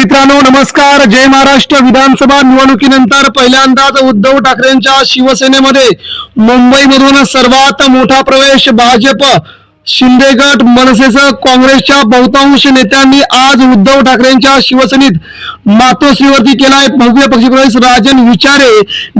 मित्रांनो नमस्कार. जय महाराष्ट्र विधानसभा निवडणुकीनंतर पहिल्यांदाच उद्धव ठाकरेंच्या शिवसेनेमध्ये. मुंबईमधून सर्वात मोठा प्रवेश भाजप शिंदे गट मनसेसह काँग्रेसच्या बहुतांश नेत्यांनी आज उद्धव ठाकरेंच्या शिवसेनेत मातोश्रीवरती केलाय भव्य पक्षप्रवेश. राजन विचारे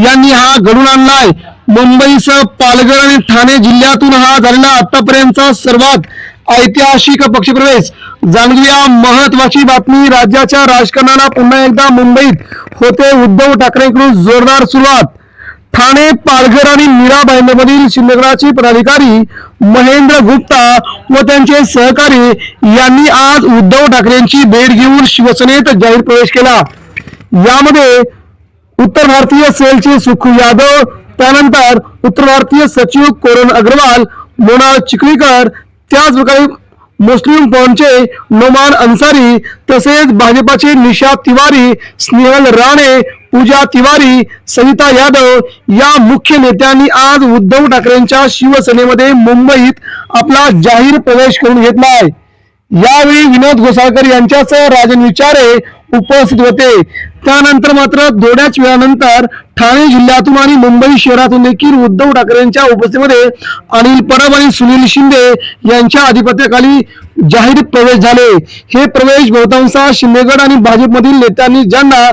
यांनी हा घडून आणलाय. मुंबईसह पालघर आणि ठाणे जिल्ह्यातून हा झालेला आतापर्यंतचा सर्वात ऐतिहासिक पक्षप्रवेश. जाणूया महत्वाची बातमी. राज्याच्या राजकारणाला पुन्हा एकदा मुंबईत होते उद्धव ठाकरेंकडून जोरदार सुरुवात. ठाणे पालघर आणि मीरा भाईंदरमधील शिंदेगडाचे पदाधिकारी महेंद्र गुप्ता व त्यांचे सहकारी यांनी आज उद्धव ठाकरेंची भेट घेऊन शिवसेनेत जाहीर प्रवेश केला. यामध्ये उत्तर भारतीय सेलचे सुखू यादव त्यानंतर उत्तर भारतीय सचिव कोरण अग्रवाल मोना चिखलीकर त्याच प्रकारे मुस्लिम फॉर्मचे नोमान अन्सारी तसेच भाजपाचे निशा तिवारी स्नेहल राणे पूजा तिवारी सविता यादव या मुख्य नेत्यांनी आज उद्धव ठाकरेंच्या शिवसेनेमध्ये मुंबईत आपला जाहीर प्रवेश करून घेतला आहे. यावेळी विनोद घोसाळकर यांच्यासह राजन विचारे उपस्थित होते. त्यानंतर मात्र थोड्याच वेळानंतर ठाणे जिल्ह्यातून आणि मुंबई शहरातून देखील उद्धव ठाकरेंच्या उपस्थितीमध्ये अनिल परब आणि सुनील शिंदे यांच्या अधिपत्याखाली जाहीर प्रवेश झाले. हे प्रवेश बहुतांश शिंदेगड आणि भाजपमधील नेत्यांनी ज्यांना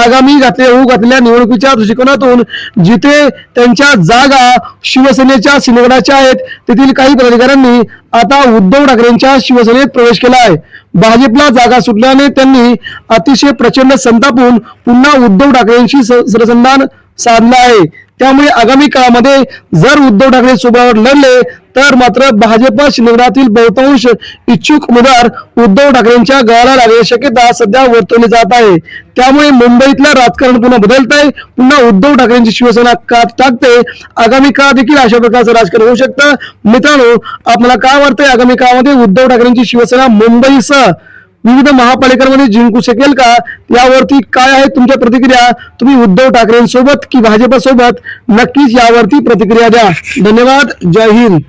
आगामी घातले होऊ घातलेल्या निवडणुकीच्या दृष्टिकोनातून जिथे त्यांच्या जागा शिवसेनेच्या सिंदगडाच्या आहेत तेथील काही पदाधिकाऱ्यांनी आता उद्धव ठाकरेंच्या शिवसेनेत प्रवेश केला आहे. भाजपला जागा सुटल्याने त्यांनी अतिशय प्रचंड संतापून पुन्हा उद्धव ठाकरेंशी सरसंधान साधला आहे. त्यामुळे आगामी काळामध्ये जर उद्धव ठाकरे सोबत लढले तर मात्र भाजप शिंदेगडातील बहुतांश इच्छुक उमेदवार उद्धव ठाकरेंच्या गळाला लागण्याची शक्यता सध्या वर्तवली जात आहे. त्यामुळे मुंबईतलं राजकारण पुन्हा बदलत आहे पुन्हा उद्धव ठाकरेंची शिवसेना कात टाकते. आगामी काळ देखील अशा प्रकारचं राजकारण होऊ शकतं. मित्रांनो आपल्याला काय वाटतंय? आगामी काळामध्ये उद्धव ठाकरेंची शिवसेना मुंबईसह विविध महापालिकांमध्ये जिंकू शकेल का? यावरती काय आहे तुमच्या प्रतिक्रिया? तुम्ही उद्धव ठाकरेंसोबत की भाजपसोबत? नक्कीच यावरती प्रतिक्रिया द्या. धन्यवाद. जय हिंद.